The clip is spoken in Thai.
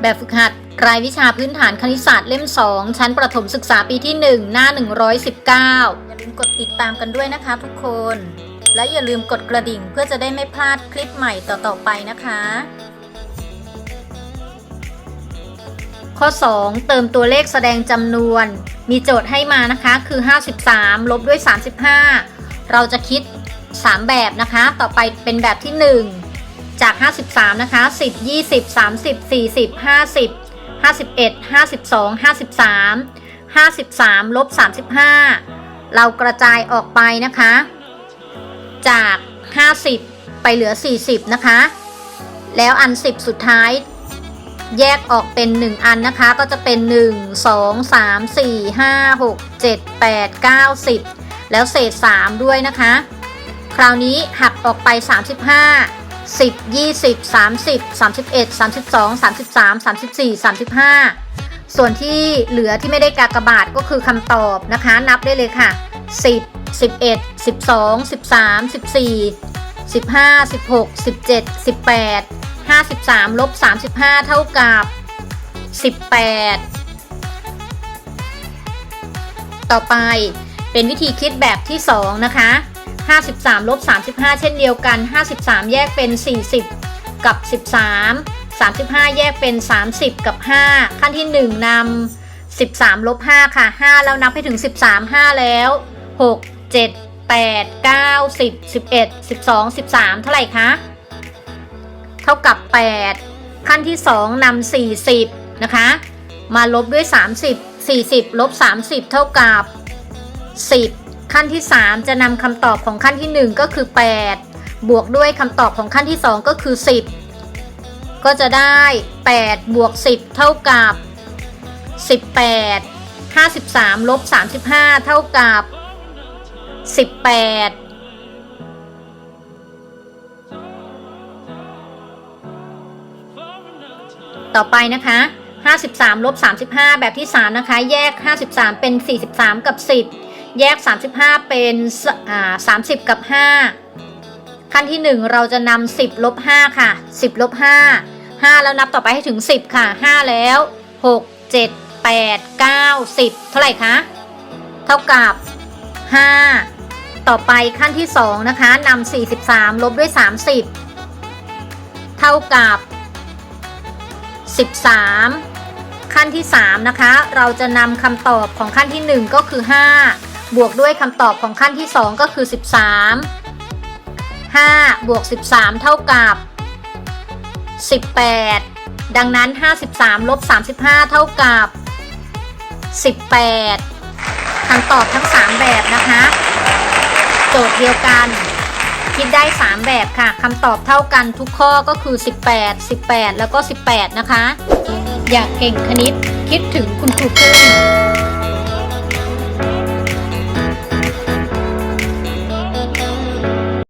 แบบฝึกหัด รายวิชาพื้นฐานคณิตศาสตร์เล่ม 2 ชั้นประถมศึกษาปีที่ 1 หน้า 119 อย่าลืมกดติดตามกันด้วยนะคะทุกคน และอย่าลืมกดกระดิ่งเพื่อจะได้ไม่พลาดคลิปใหม่ต่อๆไปนะคะ ข้อ 2 เติมตัวเลขแสดงจำนวน มีโจทย์ให้มานะคะคือ 53 ลบด้วย 35 เราจะคิด 3 แบบนะคะ ต่อไปเป็นแบบที่ 1 จาก 53 นะคะ 10 20 30 40 50 51 52 53 53ลบ35 เรากระจายออกไปนะคะ จาก 50 ไปเหลือ 40 นะคะ แล้วอัน 10 สุดท้าย แยกออกเป็น 1 อันนะคะ ก็จะเป็น 1 2 3 4 5 6 7 8 9 10 แล้วเศษ 3 ด้วยนะคะ คราวนี้หักออกไป 35 10 20 30 31 32 33 34 35ส่วนที่เหลือที่ไม่ได้กากบาทก็คือคำตอบนะคะ นับได้เลยค่ะ10 11 12 13 14 15 16 17 18 53ลบ35เท่ากับ18ต่อไปเป็นวิธีคิดแบบที่2นะคะ 53ลบ35 เช่นเดียวกัน 53 แยกเป็น 40 กับ 13 35 แยกเป็น 30 กับ 5 ขั้นที่ 1นำ13 ลบ 5 ค่ะ 5 แล้วนับให้ถึง 13 5 แล้ว 6 7 8 9 10 11 12 13 เท่าไหร่คะ เท่ากับ 8 ขั้นที่ 2นำ40 นะคะ มาลบด้วย 30 40 ลบ 30 เท่ากับ 10 ขั้นที่ 3 จะนำคำตอบของขั้นที่ 1 ก็คือ 8 บวกด้วยคำตอบของขั้นที่ 2 ก็คือ 10 ก็จะได้ 8 บวก 10 เท่ากับ 18 53 ลบ 35 เท่ากับ 18ต่อไปนะคะ 53 ลบ 35 แบบที่ 3 นะคะ แยก 53 เป็น 43 กับ 10 แยก 35 เป็นอ่า30กับ 5 ขั้นที่ 1 เราจะนำ10ลบ5ค่ะ 10ลบ5 5 แล้วนับต่อไปให้ถึง 10 ค่ะ 5 แล้ว 6 7 8 9 10 เท่าไหร่คะเท่ากับ 5 ต่อไปขั้นที่ 2 นะคะนำ43 ลบด้วย 30 เท่ากับ 13 ขั้นที่ 3 นะคะ เราจะนำคำตอบของขั้นที่ 1 ก็คือ 5 บวกด้วยคำตอบของขั้นที่ 2 ก็คือ 13 5 บวก 13 เท่ากับ 18 ดังนั้น 53 ลบ 35 เท่ากับ 18คำตอบทั้ง 3 แบบนะคะ โจทย์เดียวกัน คิดได้ 3 แบบค่ะคำตอบเท่ากันทุกข้อก็คือ 18 18 แล้วก็ 18 นะคะ อยากเก่งคณิตคิดถึงคุณครูเพิ่ม